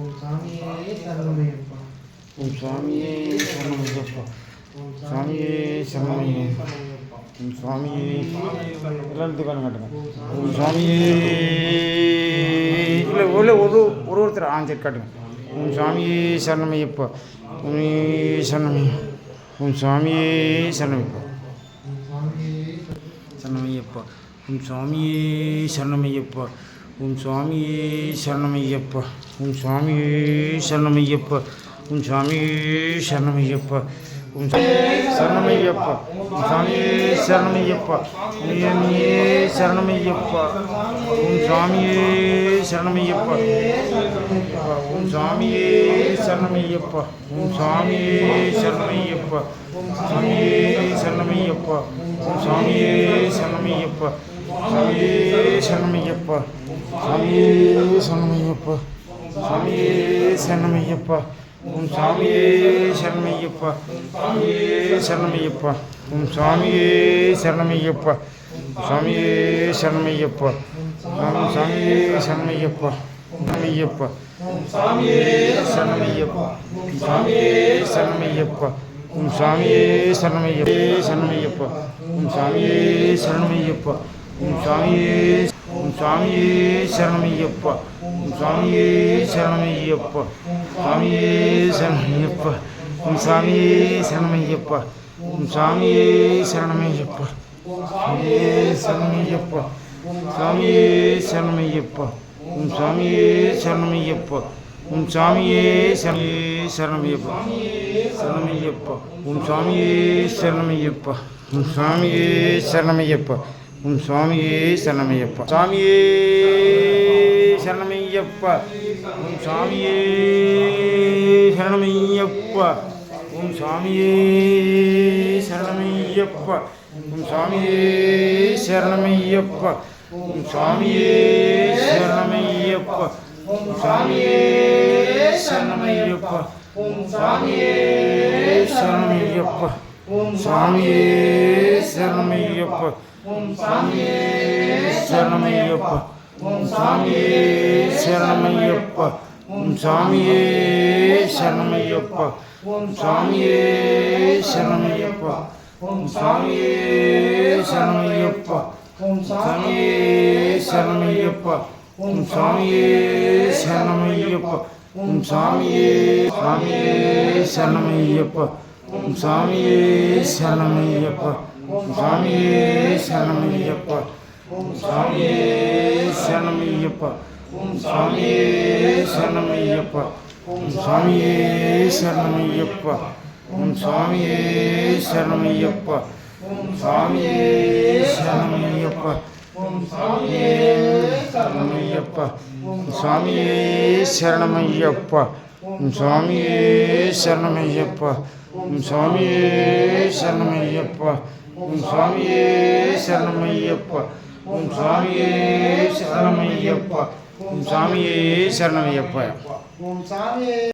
ஓம் சாமியே சரணமையப்பா ஓம் சுவாமியே சரணமையப்பா ஓம் சாமியே சரணமையப்பா சரணமையப்பா ஓம் சுவாமியே எல்லாம் துக்கான காட்டுங்க ஓம் சுவாமியே இல்லை உள்ள ஒரு ஒரு ஒருத்தர் ஆ சரி காட்டுங்க ஓம் சுவாமியே சரணமையப்பா ஓம் சரணமைய ஓம் சுவாமியே சரணமைப்பா ஓம் சாமியே சரணமையப்பா ஓம் சுவாமியே சரணமையப்பா سام شرمپ شرمپی شرمپی شرمپ சாமியே சரணமையப்பா உன் சாமியே சரணமையப்பா சாமியே சரணமையப்பா உன் சாமியே சரணமையப்பா சாமியே சரணமையப்பா சாமி சாமியே சரணமையப்பா சரணமையப்பா சாமியே சரணமையப்பா சாமியே சரணமையப்பா உன் சாமியே சரணமையப்பே சரணமையப்பா உன் சாமியே சரணமையப்பா உன் சாமியே சுவாமியே சரணமையப்பா ஓம் சுவாமியே சரணமையப்பா சுவாமியே சரணமையப்பா ஓம் சுவாமியே சரணமையப்பா ஓம் சுவாமியே சரணமையப்பா சுவாமியே சரணமையப்பா சுவாமியே சரணமையப்பா ஓம் சுவாமியே சரணமையப்பா ஓம் சுவாமியே சரணமே சரணமையப்பா சரணமையப்பா ஓம் சுவாமியே சரணமையப்பா ஓம் சுவாமியே சரணமையப்பா உன் சுவாமியே சரணமையப்பா. சுவாமியே சரணமையப்பா. உன் சுவாமியே சரணமையப்பா. உன் சுவாமியே சரணமையப்பா. உன் சுவாமியே சரணமையப்பா. உன் சுவாமியே சரணமையப்பா. உன் சுவாமியே சரணமையப்பா. ஓம் சுவாமியே சரணமையப்பா. ஓம் சுவாமியே சரணமையப்பா. ஓம் சாமியே சரணமையப்பா. ஓம் சுவாமியே சரணமையப்பா. ஓம் சுவாமியே சரணமையப்பா. ஓம் சுவாமியே சரணமையப்பா. ஓம் சுவாமியே சரணமையப்பா. ஓம் சுவாமியே சரணமையப்பா. ஓம் சரணமையப்பா. ஓம் சரணமையப்பா. ஓம் சாமியே சரணமையப்பா ஓம் சாமியே சரணமையப்பா ஓம் சாமியே சரணமையப்பா ஓம் சாமியே சரணமையப்பா ஓம் சாமியே சரணமையப்பா ஓம் சாமியே சரணமையப்பா ஓம் சாமியே சரணமையப்பா ஓம் சுவாமியே சரணமையப்பா ஓம் சுவாமியே சரணமையப்பா சுவாமியே சரணமையப்பா ஓம் சுவாமியே சரணமையப்பா ஓம் சுவாமியே சரணமையப்பா ஓம் சுவாமியே சரணமையப்பா ஓம் சுவாமியே சரணமையப்பா ஓம் சாமியே